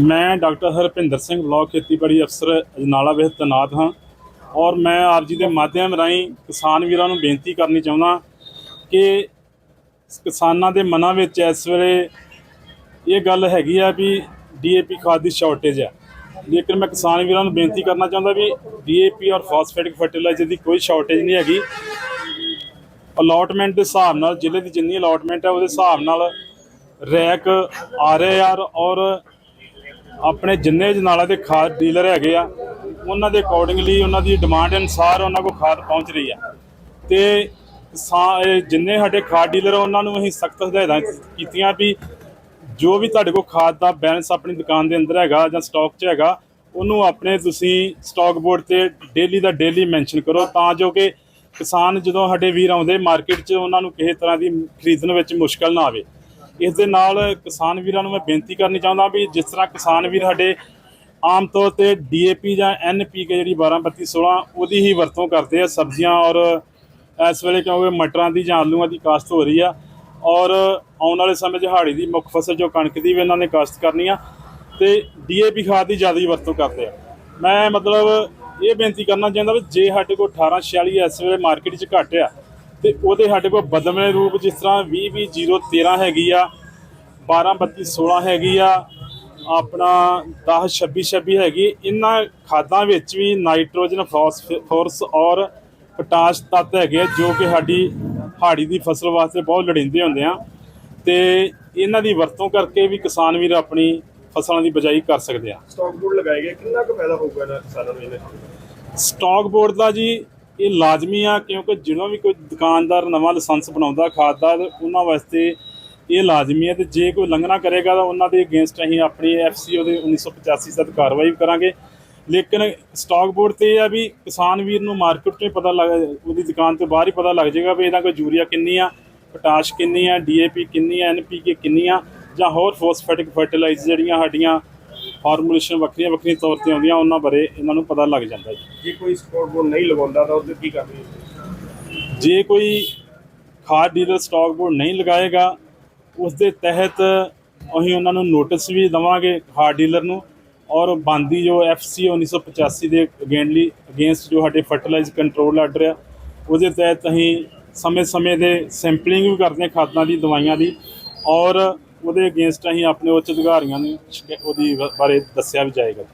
ਮੈਂ doctor Harpinder Singh, block ਖੇਤੀਬਾੜੀ ਅਫਸਰ, ਅਜਨਾਲਾ ਵਿੱਚ ਤੈਨਾਤ ਹਾਂ ਔਰ ਮੈਂ ਆਪ ਜੀ ਦੇ ਮਾਧਿਅਮ ਰਾਹੀਂ ਕਿਸਾਨ ਵੀਰਾਂ ਨੂੰ ਬੇਨਤੀ ਕਰਨੀ ਚਾਹੁੰਦਾ ਕਿ ਕਿਸਾਨਾਂ ਦੇ ਮਨਾਂ ਵਿੱਚ ਇਸ ਵੇਲੇ ਇਹ ਗੱਲ ਹੈਗੀ ਆ ਵੀ ਡੀਏਪੀ ਖਾਦ ਦੀ ਸ਼ਾਰਟੇਜ ਹੈ ਲੇਕਿਨ ਮੈਂ ਕਿਸਾਨ ਵੀਰਾਂ ਨੂੰ ਬੇਨਤੀ ਕਰਨਾ ਚਾਹੁੰਦਾ ਵੀ ਡੀਏਪੀ ਔਰ ਫਾਸਫੇਟਿਕ ਫਰਟੀਲਾਈਜ਼ਰ ਦੀ ਕੋਈ ਸ਼ਾਰਟੇਜ ਨਹੀਂ ਹੈਗੀ। ਅਲਾਟਮੈਂਟ ਦੇ ਹਿਸਾਬ ਨਾਲ, ਜ਼ਿਲ੍ਹੇ ਦੀ ਜਿੰਨੀ ਅਲਾਟਮੈਂਟ ਹੈ ਉਹਦੇ ਹਿਸਾਬ ਨਾਲ ਰੈਕ ਆ ਰਹੇ ਯਾਰ ਔਰ ਆਪਣੇ ਜਿੰਨੇ ਜਨਾਲਾ ਦੇ ਖਾਦ ਡੀਲਰ ਹੈਗੇ ਆ, ਉਹਨਾਂ ਦੇ ਅਕੋਰਡਿੰਗਲੀ ਉਹਨਾਂ ਦੀ ਡਿਮਾਂਡ ਅਨੁਸਾਰ ਉਹਨਾਂ ਕੋਲ ਖਾਦ ਪਹੁੰਚ ਰਹੀ ਆ। ਤੇ ਜਿੰਨੇ ਸਾਡੇ ਖਾਦ ਡੀਲਰ ਉਹਨਾਂ ਨੂੰ ਅਸੀਂ ਸਖਤ ਹਦਾਇਤਾਂ ਕੀਤੀਆਂ ਵੀ ਜੋ ਵੀ ਤੁਹਾਡੇ ਕੋਲ ਖਾਦ ਦਾ ਬੈਲੈਂਸ ਆਪਣੀ ਦੁਕਾਨ ਦੇ ਅੰਦਰ ਹੈਗਾ ਜਾਂ ਸਟਾਕ 'ਚ ਹੈਗਾ, ਉਹਨੂੰ ਆਪਣੇ ਤੁਸੀਂ ਸਟਾਕ ਬੋਰਡ ਤੇ ਡੇਲੀ ਦਾ ਡੇਲੀ ਮੈਂਸ਼ਨ ਕਰੋ ਤਾਂ ਜੋ ਕਿ ਕਿਸਾਨ ਜਦੋਂ ਸਾਡੇ ਵੀਰ ਆਉਂਦੇ ਮਾਰਕੀਟ 'ਚ, ਉਹਨਾਂ ਨੂੰ ਕਿਸੇ ਤਰ੍ਹਾਂ ਦੀ ਖਰੀਦਣ ਵਿੱਚ ਮੁਸ਼ਕਲ ਨਾ ਆਵੇ। ਇਸ ਦੇ ਨਾਲ ਕਿਸਾਨ ਵੀਰਾਂ ਨੂੰ ਮੈਂ ਬੇਨਤੀ ਕਰਨੀ ਚਾਹੁੰਦਾ ਵੀ ਜਿਸ ਤਰ੍ਹਾਂ ਕਿਸਾਨ ਵੀਰ ਸਾਡੇ ਆਮ ਤੌਰ ਤੇ ਡੀਏਪੀ ਜਾਂ ਐਨਪੀਕੇ ਜਿਹੜੀ 123216 ਉਹਦੀ ਹੀ ਵਰਤੋਂ ਕਰਦੇ ਆ, ਸਬਜ਼ੀਆਂ ਔਰ ਇਸ ਵੇਲੇ ਕਿਉਂਕਿ ਮਟਰਾਂ ਦੀ ਜਾਂ ਆਲੂਆਂ ਦੀ ਕਾਸ਼ਤ ਹੋ ਰਹੀ ਆ ਔਰ ਆਉਣ ਵਾਲੇ ਸਮੇਂ 'ਚ ਹਾੜੀ ਦੀ ਮੁੱਖ ਫਸਲ ਜੋ ਕਣਕ ਦੀ ਵੀ ਇਹਨਾਂ ਨੇ ਕਾਸ਼ਤ ਕਰਨੀ ਆ ਤੇ ਡੀਏਪੀ ਖਾਦ ਦੀ ਜ਼ਿਆਦਾ ਵਰਤੋਂ ਕਰਦੇ ਆ। ਮੈਂ ਮਤਲਬ ਇਹ ਬੇਨਤੀ ਕਰਨਾ ਚਾਹੁੰਦਾ ਵੀ ਜੇ ਸਾਡੇ ਕੋਲ 1846 ਇਸ ਵੇਲੇ ਮਾਰਕੀਟ 'ਚ ਘੱਟ ਆ ਤੇ ਉਹਦੇ ਸਾਡੇ ਕੋਲ ਬਦਲਵੇਂ ਰੂਪ ਜਿਸ ਤਰ੍ਹਾਂ 202013 ਹੈਗੀ ਆ 123216 ਹੈਗੀ ਆ ਆਪਣਾ 10 26 26 ਹੈਗੀ ਇਹਨਾਂ ਖਾਦਾਂ ਵਿੱਚ ਵੀ ਨਾਈਟ੍ਰੋਜਨ ਫਾਸਫੋਰਸ ਔਰ ਪੋਟਾਸ਼ ਤੱਤ ਹੈਗੇ ਆ ਜੋ ਕਿ ਸਾਡੀ ਹਾੜੀ ਦੀ ਫਸਲ ਵਾਸਤੇ ਬਹੁਤ ਲੋੜੀਂਦੇ ਹੁੰਦੇ ਆ ਤੇ ਇਹਨਾਂ ਦੀ ਵਰਤੋਂ ਕਰਕੇ ਵੀ ਕਿਸਾਨ ਵੀਰ ਆਪਣੀ ਫਸਲਾਂ ਦੀ ਬਜਾਈ ਕਰ ਸਕਦੇ ਆ। ਸਟਾਕ ਬੋਰਡ ਲਗਾਏ ਗਏ ਕਿੰਨਾ ਕੁ ਫਾਇਦਾ ਹੋਊਗਾ ਇਹਨਾਂ ਕਿਸਾਨਾਂ ਨੂੰ ਇਹਦੇ ਸਟਾਕ ਬੋਰਡ ਦਾ ਜੀ ਇਹ ਲਾਜ਼ਮੀ ਆ, ਕਿਉਂਕਿ ਜਦੋਂ ਵੀ ਕੋਈ ਦੁਕਾਨਦਾਰ ਨਵਾਂ ਲਾਇਸੈਂਸ ਬਣਾਉਂਦਾ ਖਾਦ ਦਾ ਤੇ ਉਹਨਾਂ ਵਾਸਤੇ ਇਹ ਲਾਜ਼ਮੀ ਹੈ ਤੇ ਜੇ ਕੋਈ ਉਲੰਘਣਾ ਕਰੇਗਾ, ਤਾਂ ਉਹਨਾਂ ਦੇ ਅਗੇਂਸਟ ਅਸੀਂ ਆਪਣੀ ਐਫਸੀਓ ਦੇ 1985 ਤਹਿਤ ਕਾਰਵਾਈ ਵੀ ਕਰਾਂਗੇ। ਲੇਕਿਨ ਸਟਾਕ ਬੋਰਡ ਤੇ ਇਹ ਆ ਵੀ ਕਿਸਾਨ ਵੀਰ ਨੂੰ ਮਾਰਕੀਟ 'ਚ ਹੀ ਪਤਾ ਲੱਗ, ਉਹਦੀ ਦੁਕਾਨ ਤੋਂ ਬਾਹਰ ਹੀ ਪਤਾ ਲੱਗ ਜਾਏਗਾ ਵੀ ਇਹਦਾ ਕੋਈ ਯੂਰੀਆ ਕਿੰਨੀ ਆ, ਪੋਟਾਸ਼ ਕਿੰਨੀ ਆ ਡੀਏਪੀ ਕਿੰਨੀ ਆ ਐਨਪੀਕੇ ਕਿੰਨੀ ਆ, ਜਾਂ ਹੋਰ ਫੋਸਫੈਟਿਕ ਫਰਟੀਲਾਈਜ਼ਰ ਜਿਹੜੀਆਂ ਸਾਡੀਆਂ ਫਾਰਮੂਲੇਸ਼ਨ ਵੱਖਰੀਆਂ ਵੱਖਰੀਆਂ ਤੌਰ ਤੇ ਆਉਂਦੀਆਂ ਉਹਨਾਂ ਬਾਰੇ ਇਹਨਾਂ ਨੂੰ ਪਤਾ ਲੱਗ ਜਾਂਦਾ ਜੀ। ਜੇ ਕੋਈ ਸਟਾਕ ਬੋਰਡ ਨਹੀਂ ਲਗਾਉਂਦਾ ਤਾਂ ਉਹਦੇ ਕੀ ਕਰਨੀ ਜੇ ਕੋਈ ਖਾਦ ਡੀਲਰ ਸਟਾਕ ਬੋਰਡ ਨਹੀਂ ਲਗਾਏਗਾ ਉਸ ਦੇ ਤਹਿਤ ਅਸੀਂ ਉਹਨਾਂ ਨੂੰ ਨੋਟਿਸ ਵੀ ਦਵਾਂਗੇ ਖਾਦ ਡੀਲਰ ਨੂੰ ਔਰ ਬੰਦੀ ਜੋ ਐਫਸੀ 1985 ਦੇ ਅਗੇਂਸਟਲੀ ਅਗੇਂਸਟ ਜੋ ਸਾਡੇ ਫਰਟੀਲਾਈਜ਼ ਕੰਟਰੋਲ ਆਰਡਰ ਆ ਉਹਦੇ ਤਹਿਤ ਅਸੀਂ ਸਮੇਂ-ਸਮੇਂ ਦੇ ਸੈਂਪਲਿੰਗ ਵੀ ਕਰਦੇ ਹਾਂ ਖਾਦਾਂ ਦੀ ਦਵਾਈਆਂ ਦੀ ਔਰ ਉਹਦੇ ਅਗੇਂਸਟ ਅਸੀਂ ਆਪਣੇ ਉੱਚ ਅਧਿਕਾਰੀਆਂ ਨੂੰ ਸ਼ਿਕਾ- ਉਹਦੀ ਬਾਰੇ ਦੱਸਿਆ ਵੀ ਜਾਏਗਾ।